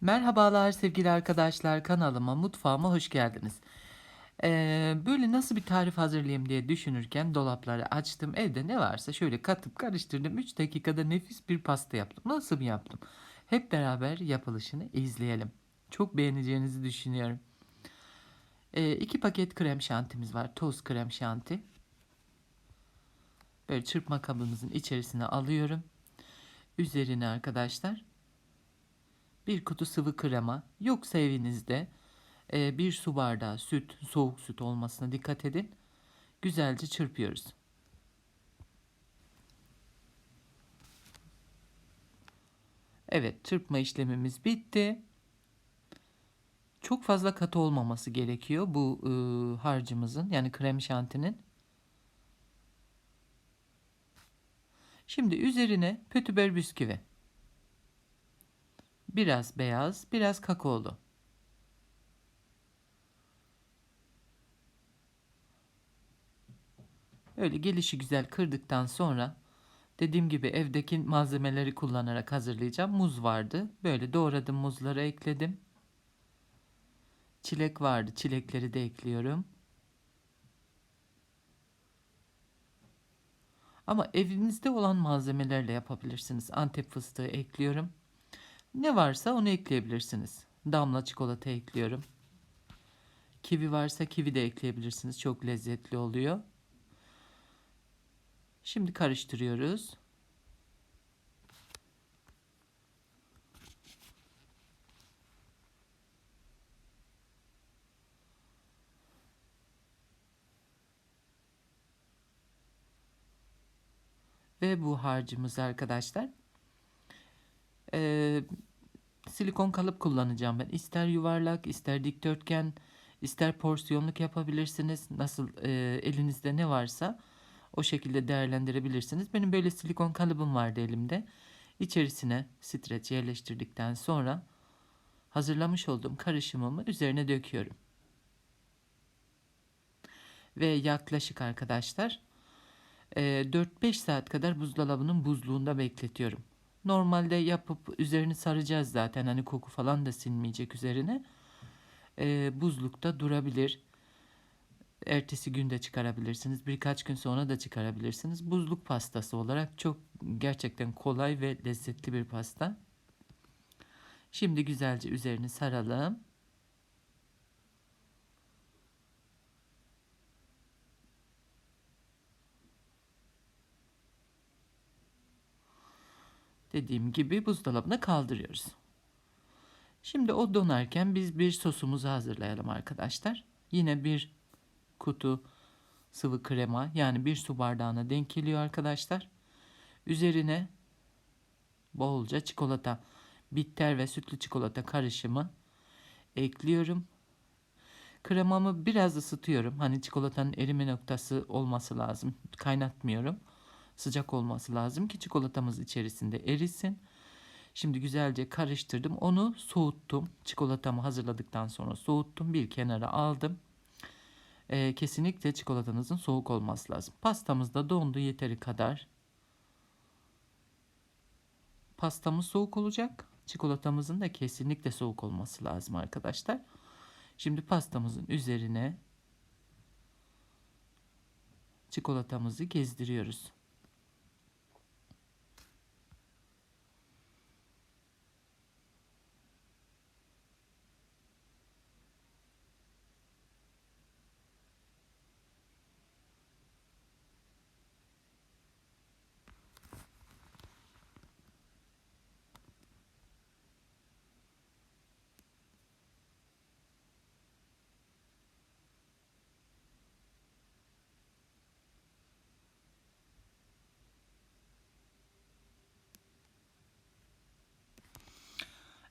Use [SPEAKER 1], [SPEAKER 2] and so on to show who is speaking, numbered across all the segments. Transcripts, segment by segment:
[SPEAKER 1] Merhabalar sevgili arkadaşlar kanalıma mutfağıma hoş geldiniz. Ee, böyle nasıl bir tarif hazırlayayım diye düşünürken dolapları açtım evde ne varsa şöyle katıp karıştırdım 3 dakikada nefis bir pasta yaptım. Nasıl mı yaptım? Hep beraber yapılışını izleyelim. Çok beğeneceğinizi düşünüyorum. 2 paket krem şantimiz var toz krem şanti. Böyle çırpma kabımızın içerisine alıyorum. Üzerine arkadaşlar bir kutu sıvı krema yoksa evinizde e, bir su bardağı süt soğuk süt olmasına dikkat edin. Güzelce çırpıyoruz. Evet çırpma işlemimiz bitti. Çok fazla katı olmaması gerekiyor bu e, harcımızın yani krem şantinin. Şimdi üzerine pötüber bisküvi Biraz beyaz, biraz kakaolu. Öyle gelişi güzel kırdıktan sonra dediğim gibi evdeki malzemeleri kullanarak hazırlayacağım. Muz vardı. Böyle doğradım muzları ekledim. Çilek vardı. Çilekleri de ekliyorum. Ama evinizde olan malzemelerle yapabilirsiniz. Antep fıstığı ekliyorum. Ne varsa onu ekleyebilirsiniz. Damla çikolata ekliyorum. Kivi varsa kivi de ekleyebilirsiniz. Çok lezzetli oluyor. Şimdi karıştırıyoruz. Ve bu harcımız arkadaşlar. Silikon kalıp kullanacağım ben. İster yuvarlak, ister dikdörtgen, ister porsiyonluk yapabilirsiniz. Nasıl e, elinizde ne varsa o şekilde değerlendirebilirsiniz. Benim böyle silikon kalıbım vardı elimde. İçerisine streç yerleştirdikten sonra hazırlamış olduğum karışımımı üzerine döküyorum. Ve yaklaşık arkadaşlar 4-5 e, saat kadar buzdolabının buzluğunda bekletiyorum. Normalde yapıp üzerini saracağız zaten. Hani koku falan da sinmeyecek üzerine. Ee, buzlukta durabilir. Ertesi günde çıkarabilirsiniz. Birkaç gün sonra da çıkarabilirsiniz. Buzluk pastası olarak çok gerçekten kolay ve lezzetli bir pasta. Şimdi güzelce üzerini saralım. Dediğim gibi buzdolabına kaldırıyoruz. Şimdi o donarken biz bir sosumuzu hazırlayalım arkadaşlar. Yine bir kutu sıvı krema yani bir su bardağına denk geliyor arkadaşlar. Üzerine bolca çikolata, bitter ve sütlü çikolata karışımı ekliyorum. Kremamı biraz ısıtıyorum. Hani çikolatanın erime noktası olması lazım. Kaynatmıyorum sıcak olması lazım ki çikolatamız içerisinde erisin. Şimdi güzelce karıştırdım. Onu soğuttum. Çikolatamı hazırladıktan sonra soğuttum. Bir kenara aldım. Ee, kesinlikle çikolatanızın soğuk olması lazım. Pastamız da dondu yeteri kadar. Pastamız soğuk olacak. Çikolatamızın da kesinlikle soğuk olması lazım arkadaşlar. Şimdi pastamızın üzerine çikolatamızı gezdiriyoruz.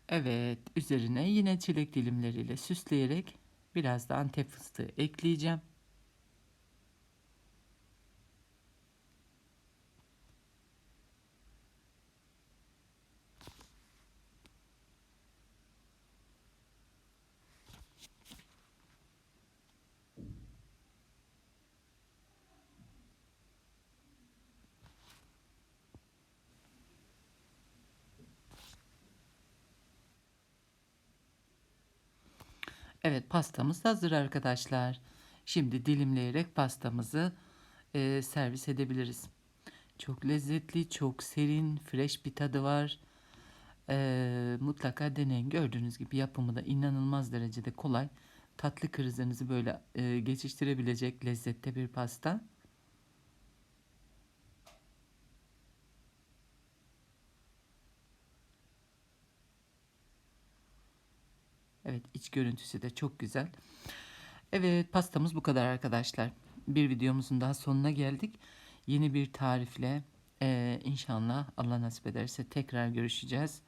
[SPEAKER 1] Evet, üzerine yine çilek dilimleriyle süsleyerek biraz da antep fıstığı ekleyeceğim. Evet pastamız hazır arkadaşlar. Şimdi dilimleyerek pastamızı e, servis edebiliriz. Çok lezzetli, çok serin, fresh bir tadı var. E, mutlaka deneyin. Gördüğünüz gibi yapımı da inanılmaz derecede kolay. Tatlı krizlerinizi böyle e, geçiştirebilecek lezzette bir pasta. Evet iç görüntüsü de çok güzel. Evet pastamız bu kadar arkadaşlar. Bir videomuzun daha sonuna geldik. Yeni bir tarifle e, inşallah Allah nasip ederse tekrar görüşeceğiz.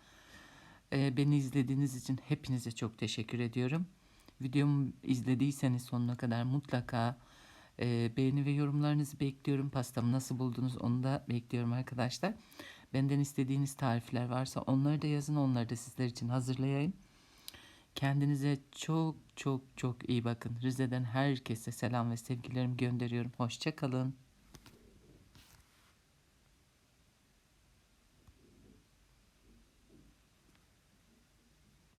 [SPEAKER 1] E, beni izlediğiniz için hepinize çok teşekkür ediyorum. Videomu izlediyseniz sonuna kadar mutlaka e, beğeni ve yorumlarınızı bekliyorum. Pastamı nasıl buldunuz onu da bekliyorum arkadaşlar. Benden istediğiniz tarifler varsa onları da yazın. Onları da sizler için hazırlayayım. Kendinize çok çok çok iyi bakın. Rize'den herkese selam ve sevgilerimi gönderiyorum. Hoşçakalın.